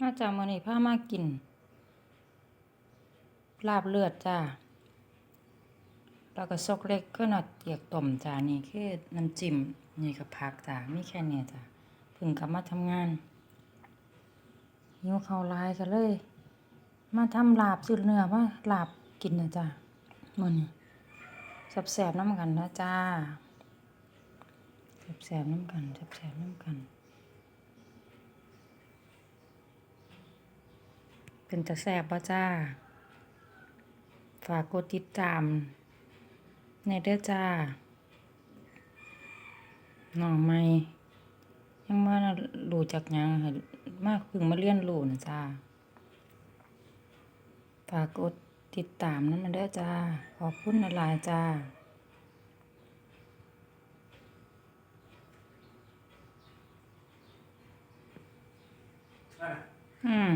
น่าจะมื้อนี้ามากิน ลาบเลือดจ้าแล้วก็ซกเล็กก็นอดเตียกต้มจ้านี่คือน้ำจิ้มนี่ก็ผักจ้ามีแค่นี้จ้าพิ่งกลับมาทำงานหิวเขาลายก็เลย มาทำลาบซื้อเนื้อมาลาบกินนะจ้ามือนี้แซ่บๆน้ำกันนะจ้าแซ่บๆน้ำกันแซ่บๆน้ำกัน เป็นตะแซ่บบ่จ้า ฝากกดติดตาม ในเด้อจ้าน้องใหม่ยังมารู้จักหยังให้มาเพิ่งมาเรียนรู้นะจ้า ฝากกดติดตามนำเด้อจ้า ขอบคุณหลายๆจ้าอืม